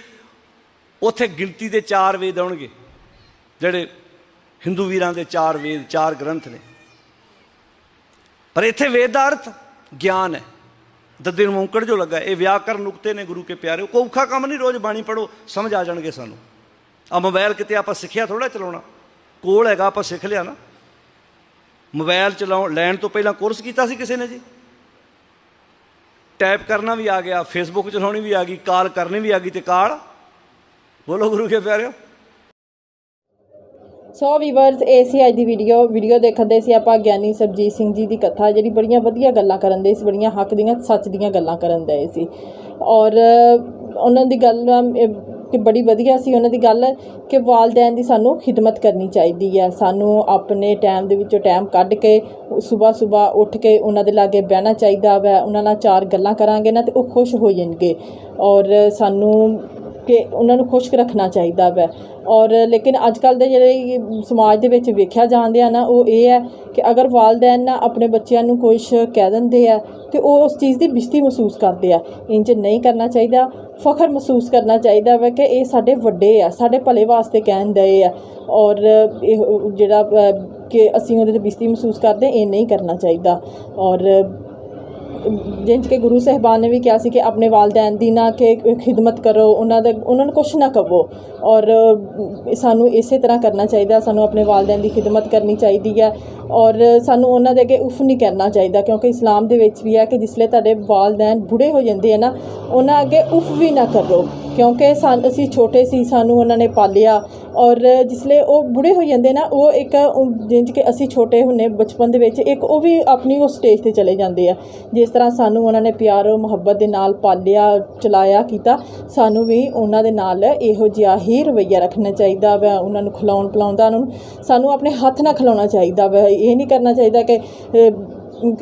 B: ਉੱਥੇ ਗਿਣਤੀ ਦੇ ਚਾਰ ਵੇਦ ਆਉਣਗੇ। ਜਿਹੜੇ ਹਿੰਦੂ ਵੀਰਾਂ ਦੇ ਚਾਰ ਵੇਦ, ਚਾਰ ਗ੍ਰੰਥ ਨੇ। ਪਰ ਇੱਥੇ ਵੇਦ ਦਾ ਅਰਥ ਗਿਆਨ ਹੈ। ਦੱਦੇ ਨੂੰ ਔਂਕੜ ਜੋ ਲੱਗਾ, ਇਹ ਵਿਆਕਰਨ ਨੁਕਤੇ ਨੇ ਗੁਰੂ ਕੇ ਪਿਆਰੇ। ਕੋਈ ਔਖਾ ਕੰਮ ਨਹੀਂ, ਰੋਜ਼ ਬਾਣੀ ਪੜੋ ਸਮਝ ਆ ਜਾਣਗੇ ਸਾਨੂੰ। ਆ ਮੋਬਾਈਲ ਕਿਤੇ ਆਪਾਂ ਸਿੱਖਿਆ ਥੋੜਾ ਚਲਾਉਣਾ। ਕੋਲ ਹੈਗਾ, ਆਪਾਂ ਸਿੱਖ ਲਿਆ ਨਾ। ਮੋਬਾਈਲ ਚਲਾਉਣ, ਲੈਣ ਤੋਂ ਪਹਿਲਾਂ ਕੋਰਸ ਕੀਤਾ ਸੀ ਕਿਸੇ ਨੇ ਜੀ? ਟਾਈਪ ਕਰਨਾ ਵੀ ਆ ਗਿਆ ਫੇਸਬੁੱਕ ਚਲਾਉਣੀ ਵੀ ਆ ਗਈ ਕਾਲ ਕਰਨੀ ਵੀ ਆ ਗਈ ਤੇ ਕਾਲ ਬੋਲੋ ਗੁਰੂ ਕੇ ਪਿਆਰਿਓ।
A: ਸੋ ਵੀਵਰਸ ਏਸੀ ਅੱਜ ਦੀ ਵੀਡੀਓ ਵੀਡੀਓ ਦੇਖਣ ਦੇ ਸੀ ਆਪਾਂ ਗਿਆਨੀ ਸਰਬਜੀਤ ਸਿੰਘ ਜੀ ਦੀ ਕਥਾ, ਜਿਹੜੀ ਬੜੀਆਂ ਵਧੀਆ ਗੱਲਾਂ ਕਰਨ ਦੇ ਸੀ, ਬੜੀਆਂ ਹੱਕ ਦੀਆਂ, ਸੱਚ ਦੀਆਂ ਗੱਲਾਂ ਕਰਨ ਦੇ ਸੀ। ਔਰ ਉਹਨਾਂ ਦੀ ਗੱਲ ਕਿ ਬੜੀ ਵਧੀਆ ਸੀ ਉਹਨਾਂ ਦੀ ਗੱਲ ਕਿ ਵਾਲਦੈਨ ਦੀ ਸਾਨੂੰ ਖਿਦਮਤ ਕਰਨੀ ਚਾਹੀਦੀ ਹੈ। ਸਾਨੂੰ ਆਪਣੇ ਟਾਈਮ ਦੇ ਵਿੱਚੋਂ ਟਾਈਮ ਕੱਢ ਕੇ ਸਵੇਰ ਸਵੇਰ ਉੱਠ ਕੇ ਉਹਨਾਂ ਦੇ ਲਾਗੇ ਬਹਿਣਾ ਚਾਹੀਦਾ ਵੈ, ਉਹਨਾਂ ਨਾਲ ਚਾਰ ਗੱਲਾਂ ਕਰਾਂਗੇ ਨਾ ਤੇ ਉਹ ਖੁਸ਼ ਹੋ ਜਾਣਗੇ। ਔਰ ਸਾਨੂੰ ਕਿ ਉਹਨਾਂ ਨੂੰ ਖੁਸ਼ਕ ਰੱਖਣਾ ਚਾਹੀਦਾ ਵੈ। ਔਰ ਲੇਕਿਨ ਅੱਜ ਕੱਲ ਦੇ ਜਿਹੜੇ ਸਮਾਜ ਦੇ ਵਿੱਚ ਵੇਖਿਆ ਜਾਂਦੇ ਆ ਨਾ, ਉਹ ਇਹ ਹੈ ਕਿ ਅਗਰ ਵਾਲਦੈਨ ਨਾ ਆਪਣੇ ਬੱਚਿਆਂ ਨੂੰ ਕੁਝ ਕਹਿ ਦਿੰਦੇ ਆ, ਤੇ ਉਹ ਉਸ ਚੀਜ਼ ਦੀ ਬਿਸਤੀ ਮਹਿਸੂਸ ਕਰਦੇ ਆ। ਇੰਜ ਨਹੀਂ ਕਰਨਾ ਚਾਹੀਦਾ, ਫਖਰ ਮਹਿਸੂਸ ਕਰਨਾ ਚਾਹੀਦਾ ਵਾ ਕਿ ਇਹ ਸਾਡੇ ਵੱਡੇ ਆ, ਸਾਡੇ ਭਲੇ ਵਾਸਤੇ ਕਹਿਣ ਦਏ ਆ। ਔਰ ਇਹ ਜਿਹੜਾ ਕਿ ਅਸੀਂ ਉਹਦੇ ਤੇ ਬਿਸਤੀ ਮਹਿਸੂਸ ਕਰਦੇ, ਇਹ ਨਹੀਂ ਕਰਨਾ ਚਾਹੀਦਾ। ਔਰ ਜਿੰਜ ਕਿ ਗੁਰੂ ਸਾਹਿਬਾਨ ਨੇ ਵੀ ਕਿਹਾ ਸੀ ਕਿ ਆਪਣੇ ਵਾਲਦੈਨ ਦੀ ਨਾ ਕਿ ਖਿਦਮਤ ਕਰੋ, ਉਹਨਾਂ ਦਾ ਉਹਨਾਂ ਨੂੰ ਕੁਛ ਨਾ ਕਹੋ ਔਰ ਸਾਨੂੰ ਇਸੇ ਤਰ੍ਹਾਂ ਕਰਨਾ ਚਾਹੀਦਾ, ਸਾਨੂੰ ਆਪਣੇ ਵਾਲਦੈਨ ਦੀ ਖਿਦਮਤ ਕਰਨੀ ਚਾਹੀਦੀ ਹੈ। ਔਰ ਸਾਨੂੰ ਉਹਨਾਂ ਦੇ ਅੱਗੇ ਉਫ ਨਹੀਂ ਕਰਨਾ ਚਾਹੀਦਾ, ਕਿਉਂਕਿ ਇਸਲਾਮ ਦੇ ਵਿੱਚ ਵੀ ਹੈ ਕਿ ਜਿਸਲੇ ਤੁਹਾਡੇ ਵਾਲਦੈਨ ਬੁੜੇ ਹੋ ਜਾਂਦੇ ਆ ਨਾ, ਉਹਨਾਂ ਅੱਗੇ ਉਫ ਵੀ ਨਾ ਕਰੋ। ਕਿਉਂਕਿ ਸਾਨ ਅਸੀਂ ਛੋਟੇ ਸੀ, ਸਾਨੂੰ ਉਹਨਾਂ ਨੇ ਪਾਲਿਆ। ਔਰ ਜਿਸਲੇ ਉਹ ਬੁੜੇ ਹੋ ਜਾਂਦੇ ਨਾ, ਉਹ ਇੱਕ ਉਹ ਜਿੰਜ ਕਿ ਅਸੀਂ ਛੋਟੇ ਹੁੰਨੇ ਬਚਪਨ ਦੇ ਵਿੱਚ, ਇੱਕ ਉਹ ਵੀ ਆਪਣੀ ਉਹ ਸਟੇਜ ਤੇ ਚਲੇ ਜਾਂਦੇ ਆ। ਜਿਸ ਤਰ੍ਹਾਂ ਸਾਨੂੰ ਉਹਨਾਂ ਨੇ ਪਿਆਰ, ਮੁਹੱਬਤ ਦੇ ਨਾਲ ਪਾਲਿਆ, ਚਲਾਇਆ, ਕੀਤਾ, ਸਾਨੂੰ ਵੀ ਉਹਨਾਂ ਦੇ ਨਾਲ ਇਹੋ ਜਿਹਾ ਹੀ ਰਵੱਈਆ ਰੱਖਣਾ ਚਾਹੀਦਾ ਵਾ, ਉਹਨਾਂ ਨੂੰ ਖਿਲਾਉਣ ਪਿਲਾਉਣ ਦਾ, ਉਹਨਾਂ ਨੂੰ, ਸਾਨੂੰ ਆਪਣੇ ਹੱਥ ਨਾਲ ਖਿਲਾਉਣਾ ਚਾਹੀਦਾ ਵਾ। ਇਹ ਨਹੀਂ ਕਰਨਾ ਚਾਹੀਦਾ ਕਿ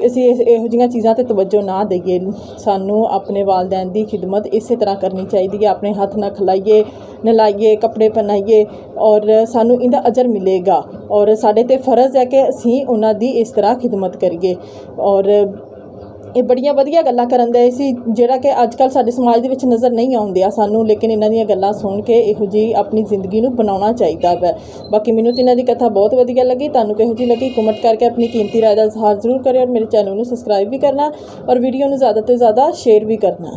A: ਅਸੀਂ ਇਸ- ਇਹੋ ਜਿਹੀਆਂ ਚੀਜ਼ਾਂ ਤੇ ਤਵੱਜੋ ਨਾ ਦਈਏ। ਸਾਨੂੰ ਆਪਣੇ ਵਾਲਦੈਨ ਦੀ ਖਿਦਮਤ ਇਸੇ ਤਰ੍ਹਾਂ ਕਰਨੀ ਚਾਹੀਦੀ ਹੈ। ਆਪਣੇ ਹੱਥ ਨਾਲ ਖਿਲਾਈਏ, ਨਲਾਈਏ, ਕੱਪੜੇ ਪਹਿਨਾਈਏ ਔਰ ਸਾਨੂੰ ਇਹਦਾ ਅਜਰ ਮਿਲੇਗਾ। ਔਰ ਸਾਡੇ ਤੇ ਫਰਜ਼ ਹੈ ਕਿ ਅਸੀਂ ਉਹਨਾਂ ਦੀ ਇਸ ਤਰ੍ਹਾਂ ਖਿਦਮਤ ਕਰੀਏ। ਔਰ ਇਹ ਬੜੀਆਂ ਵਧੀਆ ਗੱਲਾਂ ਕਰਨ ਦੇ ਸੀ, ਜਿਹੜਾ ਕਿ ਅੱਜ ਕੱਲ ਸਾਡੇ ਸਮਾਜ ਦੇ ਵਿੱਚ ਨਜ਼ਰ ਨਹੀਂ ਆਉਂਦੇ ਆ ਸਾਨੂੰ, ਲੇਕਿਨ ਇਹਨਾਂ ਦੀਆਂ ਗੱਲਾਂ ਸੁਣ ਕੇ ਇਹੋ ਜੀ ਆਪਣੀ ਜ਼ਿੰਦਗੀ ਨੂੰ ਬਣਾਉਣਾ ਚਾਹੀਦਾ ਹੈ ਬਾਕੀ ਮੈਨੂੰ ਤੇ ਇਹਨਾਂ ਦੀ ਕਥਾ ਬਹੁਤ ਵਧੀਆ ਲੱਗੀ, ਤੁਹਾਨੂੰ ਕਿਹੋ ਜੀ ਲੱਗੀ, ਕਮੈਂਟ ਕਰਕੇ ਆਪਣੀ ਕੀਮਤੀ ਰਾਏ ਦਾ ਇਜ਼ਹਾਰ ਜ਼ਰੂਰ ਕਰਿਓ ਔਰ ਮੇਰੇ ਚੈਨਲ ਨੂੰ ਸਬਸਕ੍ਰਾਈਬ ਵੀ ਕਰਨਾ ਔਰ ਵੀਡੀਓ ਨੂੰ ਜ਼ਿਆਦਾ ਤੋਂ ਜ਼ਿਆਦਾ ਸ਼ੇਅਰ ਵੀ ਕਰਨਾ।